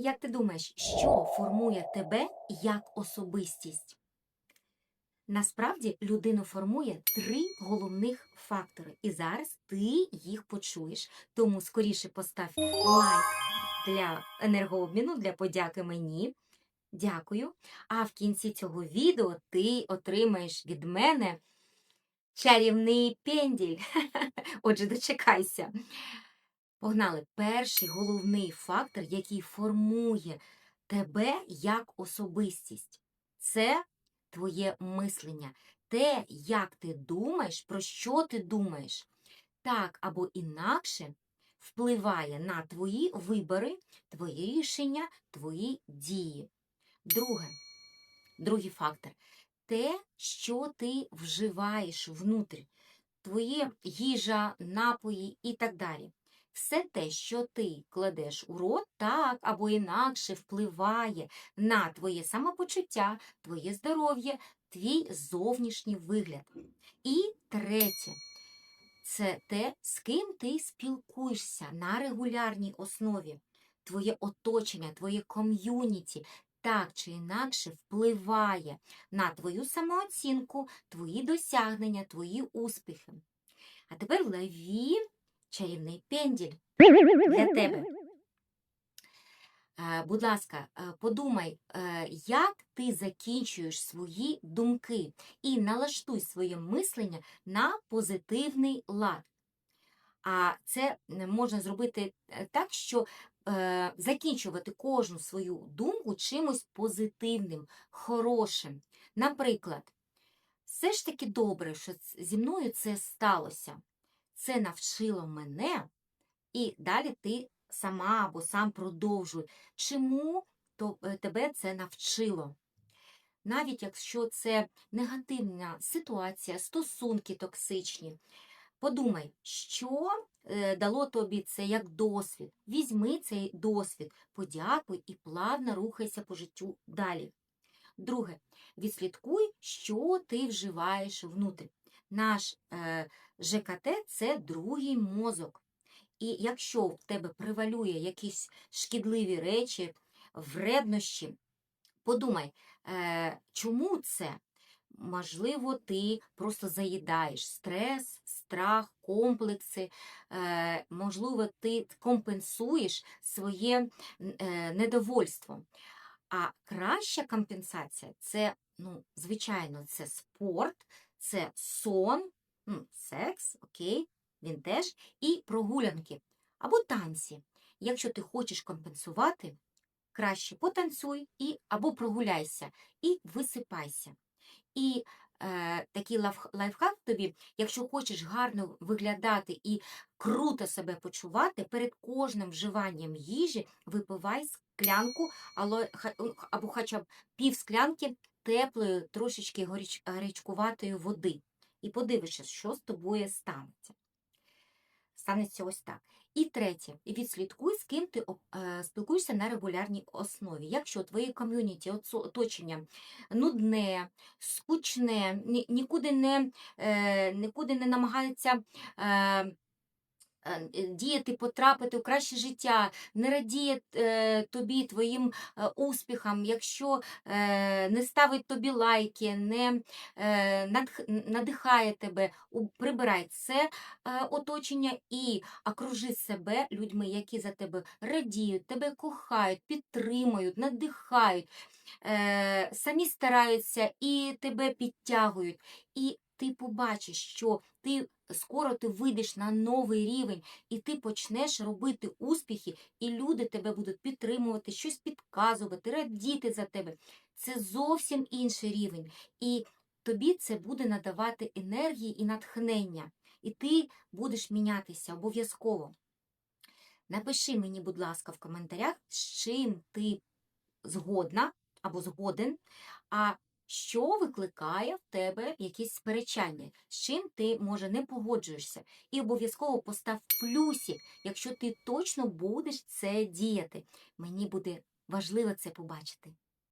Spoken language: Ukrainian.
Як ти думаєш, що формує тебе як особистість? Насправді людину формує три головних фактори, і зараз ти їх почуєш. Тому скоріше постав лайк для енергообміну, для подяки мені. Дякую. А в кінці цього відео ти отримаєш від мене чарівний пенділь. Отже, дочекайся. Погнали. Перший головний фактор, який формує тебе як особистість, це твоє мислення, те, як ти думаєш, про що ти думаєш, так або інакше впливає на твої вибори, твої рішення, твої дії. Друге, другий фактор те, що ти вживаєш внутрі, твоє їжа, напої і так далі. Все те, що ти кладеш у рот, так або інакше впливає на твоє самопочуття, твоє здоров'я, твій зовнішній вигляд. І третє це те, з ким ти спілкуєшся на регулярній основі. Твоє оточення, твоє ком'юніті так чи інакше впливає на твою самооцінку, твої досягнення, твої успіхи. А тепер лові чарівний пенділь для тебе. Е, Будь ласка, е, подумай, е, як ти закінчуєш свої думки і налаштуй своє мислення на позитивний лад. А це можна зробити так, що закінчувати кожну свою думку чимось позитивним, хорошим. Наприклад, все ж таки добре, що зі мною це сталося. Це навчило мене, і далі ти сама або сам продовжуй. Чому е, тебе це навчило? Навіть якщо це негативна ситуація, стосунки токсичні, подумай, що е, дало тобі це як досвід. Візьми цей досвід, подякуй і плавно рухайся по життю далі. Друге, відслідкуй, що ти вживаєш внутрі. Наш е, ЖКТ це другий мозок. І якщо в тебе превалює якісь шкідливі речі, вреднощі, подумай, е, чому це? Можливо, ти просто заїдаєш стрес, страх, комплекси, е, можливо, ти компенсуєш своє е, недовольство. А краща компенсація це, ну, звичайно, це спорт, це сон, секс, окей, він теж, і прогулянки або танці. Якщо ти хочеш компенсувати, краще потанцюй і або прогуляйся, і висипайся. І е, такий лайфхак тобі, якщо хочеш гарно виглядати і круто себе почувати, перед кожним вживанням їжі випивай склянку або хоча б пів склянки теплої, трошечки горіч- гарячкуватої води. І подивишся, що з тобою станеться. Станеться ось так. І третє, відслідкуй, з ким ти е, спілкуєшся на регулярній основі. Якщо твоє ком'юніті оточення нудне, скучне, ні- нікуди не, е, нікуди не намагається е, діяти, потрапити у краще життя, не радіє е, тобі, твоїм е, успіхам, якщо е, не ставить тобі лайки, не е, надихає тебе, прибирай це е, оточення і окружи себе людьми, які за тебе радіють, тебе кохають, підтримують, надихають, е, самі стараються і тебе підтягують. І ти побачиш, що ти скоро ти вийдеш на новий рівень, і ти почнеш робити успіхи, і люди тебе будуть підтримувати, щось підказувати, радіти за тебе. Це зовсім інший рівень. І тобі це буде надавати енергії і натхнення. І ти будеш мінятися обов'язково. Напиши мені, будь ласка, в коментарях, з чим ти згодна або згоден, а що викликає в тебе якісь сперечання, з чим ти, може, не погоджуєшся. І обов'язково постав плюсик, якщо ти точно будеш це діяти. Мені буде важливо це побачити.